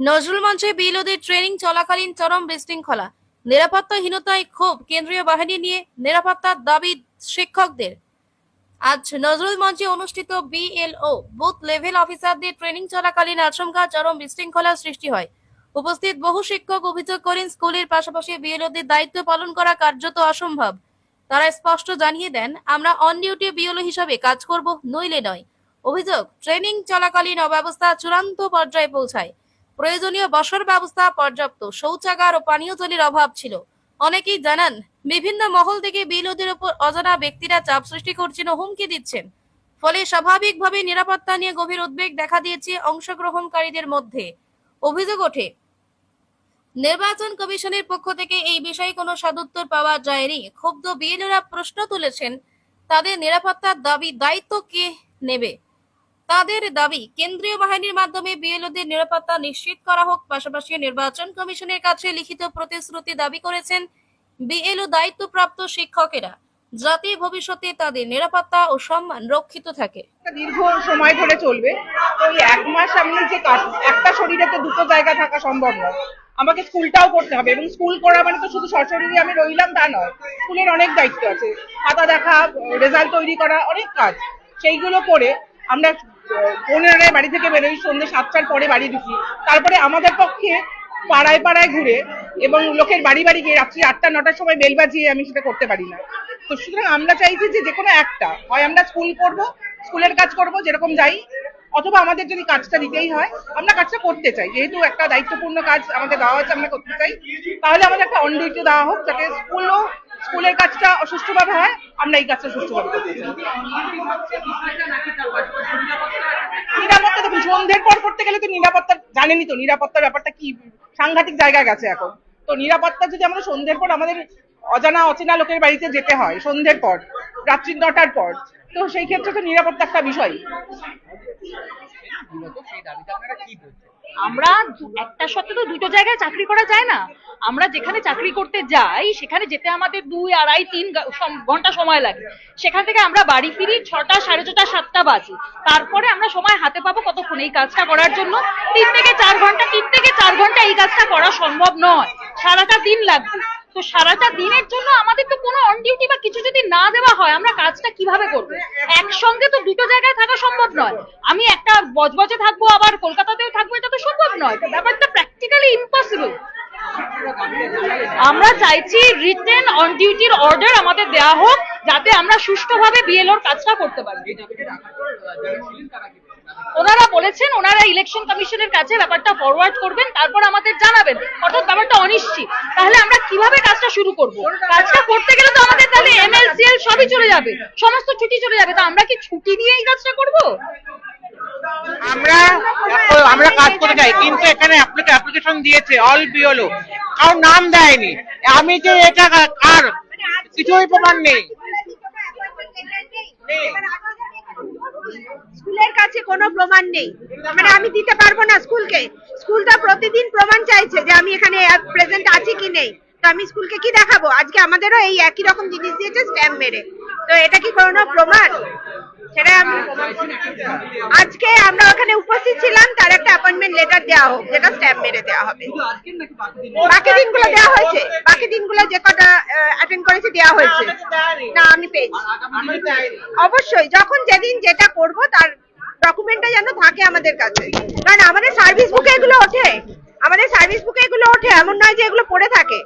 নজরুল মঞ্চে বিএলওদের ট্রেনিং চলাকালীন চরম বিশৃঙ্খলা, নিরাপত্তাহীনতায় ক্ষোভ, কেন্দ্রীয় বাহিনী নিয়ে নিরাপত্তার দাবি শিক্ষকদের। আজ নজরুল মঞ্চে অনুষ্ঠিত বিএলও বুথ লেভেল অফিসারদের ট্রেনিং চলাকালীন আচমকা চরম বিশৃঙ্খলার সৃষ্টি হয়। উপস্থিত বহু শিক্ষক অভিযোগ করেন, স্কুলের পাশাপাশি বিএলওদের দায়িত্ব পালন করা কার্যত অসম্ভব। তারা স্পষ্ট জানিয়ে দেন, আমরা অন ডিউটি বিএলও হিসাবে কাজ করব, নইলে নয়। অভিযোগ, ট্রেনিং চলাকালীন অব্যবস্থা চূড়ান্ত পর্যায়ে পৌঁছায়। প্রয়োজনীয় বসর ব্যবস্থা পর্যাপ্ত। শৌচাগার ও পানীয় জলের অভাব ছিল। অনেকেই জানান, বিভিন্ন মহল থেকে বিলোদের উপর অজানা ব্যক্তিরা চাপ সৃষ্টি করছেন ও হুমকি দিচ্ছেন। ফলে স্বাভাবিকভাবে নিরাপত্তা নিয়ে গভীর উদ্বেগ দেখা দিয়েছে অংশগ্রহণকারীদের মধ্যে। অভিযোগ ওঠে, নির্বাচন কমিশনের পক্ষ থেকে এই বিষয়ে কোনো সদুত্তর পাওয়া যায়নি। ক্ষুব্ধ বিএলওরা প্রশ্ন তুলেছেন, তাদের নিরাপত্তার দাবি দায়িত্ব কে নেবে? তাদের দাবি, কেন্দ্রীয় বাহিনীর মাধ্যমে বিএলওদের নিরাপত্তা নিশ্চিত করা হোক। পাশাপাশি নির্বাচন কমিশনের কাছে লিখিত প্রতিশ্রুতি দাবি করেছেন বিএলও দায়িত্বপ্রাপ্ত শিক্ষকেরা। যাতে ভবিষ্যতে তাদের নিরাপত্তা ও সম্মান রক্ষিত থাকে। দীর্ঘ সময় ধরে চলবে। তো এক মাস আমি যে কাজ- একটা শরীরে তো দুটো জায়গা থাকা সম্ভব নয়। আমাকে স্কুলটাও করতে হবে এবং স্কুল করা মানে তো শুধু সশরীরে আমি রইলাম তা নয়। স্কুলের অনেক দায়িত্ব আছে। খাতা দেখা, রেজাল্ট তৈরি করা, অনেক কাজ। সেইগুলো করে আমরা পনেরোটায় বাড়ি থেকে বেরোই, সন্ধ্যে সাতটার পরে বাড়ি ঢুকি। তারপরে আমাদের পক্ষে পাড়ায় পাড়ায় ঘুরে এবং লোকের বাড়ি বাড়ি গিয়ে রাত্রি আটটা, নটার সময় বেল বাজিয়ে আমি সেটা করতে পারি না। তো সুতরাং আমরা চাইছি যে যে কোনো একটা, হয় আমরা স্কুল করব, স্কুলের কাজ করব, যেরকম যাই, অথবা আমাদের যদি কাজটা দিতেই হয়, আমরা কাজটা করতে চাই। যেহেতু একটা দায়িত্বপূর্ণ কাজ আমাদের দেওয়া হচ্ছে আমরা করতে চাই। তাহলে আমাদের একটা অন দেওয়া হোক, যাতে স্কুলও, স্কুলের কাজটা সুষ্ঠুভাবে হয়, আমরা এই কাজটা সুষ্ঠুভাবে করতে চাই নিরাপত্তা দেখুন সন্ধ্যের পর করতে গেলে তো নিরাপত্তা জানেনি তো নিরাপত্তার ব্যাপারটা কি, সাংঘাতিক জায়গায় গেছে এখন। তো নিরাপত্তা যদি আমরা সন্ধ্যের পর আমাদের অজানা, অচেনা লোকের বাড়িতে যেতে হয়, সন্ধ্যের পর, রাত্রি নটার পর, তো সেই ক্ষেত্রে তো নিরাপত্তা একটা বিষয়। আমরা একটা সত্ত্বে তো দুটো জায়গায় চাকরি করা যায় না। আমরা যেখানে চাকরি করতে যাই, সেখানে যেতে আমাদের দুই, আড়াই, তিন ঘণ্টা সময় লাগে। সেখান থেকে আমরা বাড়ি ফিরি ছটা, সাড়ে ছটা, সাতটা বাজে। তারপরে আমরা সময় হাতে পাবো কতক্ষণ এই কাজটা করার জন্য। তিন থেকে চার ঘণ্টা, তিন থেকে চার ঘণ্টা এই কাজটা করা সম্ভব নয়। সারাটা দিন লাগবে। তো সারাটা দিনের জন্য আমাদের তো কোনো অন ডিউটি বা কিছু যদি না দেওয়া হয়, আমরা কাজটা কীভাবে করব? একসঙ্গে তো দুটো জায়গায় থাকা সম্ভব নয়। আমি একটা বজবজে থাকব, আবার কলকাতাতেও থাকব, এটা তো সম্ভব নয়। ব্যাপারটা প্র্যাকটিক্যালি ইম্পসিবল আমরা চাইছি রিটেন অন ডিউটির অর্ডার আমাদের দেওয়া হোক, যাতে আমরা সুষ্ঠুভাবে বিএলওর কাজটা করতে পারি। ওনারা বলেছেন, ওনারা ইলেকশন কমিশনের কাছে ব্যাপারটা ফরওয়ার্ড করবেন, তারপর আমাদের জানাবেন। অর্থাৎ ব্যাপারটা অনিশ্চিত। তাহলে আমরা কীভাবে কাজটা শুরু করব? কাজটা করতে গেলে তো আমাদের তাহলে এমএলসিএল সবই চলে যাবে। সমস্ত ছুটি চলে যাবে। তো আমরা কি ছুটি দিয়ে এই কাজটা করব? আমরা আমরা কাজ করে যাই। কিন্তু এখানে অ্যাপ্লিকেশন দিয়েছে অল বিওলো। কারণ নাম দেয়নি। আমি যে এটা কার? কিছুই প্রমাণ নেই। স্কুলের কাছে কোনো প্রমাণ নেই। মানে আমি দিতে পারব না স্কুলকে। স্কুলটা প্রতিদিন প্রমাণ চাইছে যে আমি এখানে প্রেজেন্ট আছি কি নেই। তো আমি স্কুলকে কি দেখাবো? আজকে আমাদেরও এই একই রকম জিনিস দিয়েছে স্ট্যাম্প মেরে। তো এটা কি কোনো প্রমাণ? সেটা আমি আজকে আমরা ওখানে উপস্থিত ছিলাম, তার একটা অ্যাপয়েন্টমেন্ট লেটার দেওয়া হোক, যেটা স্ট্যাম্প মেরে দেওয়া হবে। বাকি দিনগুলো দেওয়া হয়েছে, বাকি দিনগুলো যে কটা অ্যাটেন্ড করেছে দেওয়া হয়েছে। না, আমি পেয়েছি। অবশ্যই, যখন যেদিন যেটা করব, তার ডকুমেন্টটা যেন থাকে আমাদের কাছে। কারণ আমাদের সার্ভিস বুকে এগুলো ওঠে। আমাদের সার্ভিস বুকে এগুলো ওঠে, এমন নয় যে এগুলো পড়ে থাকে।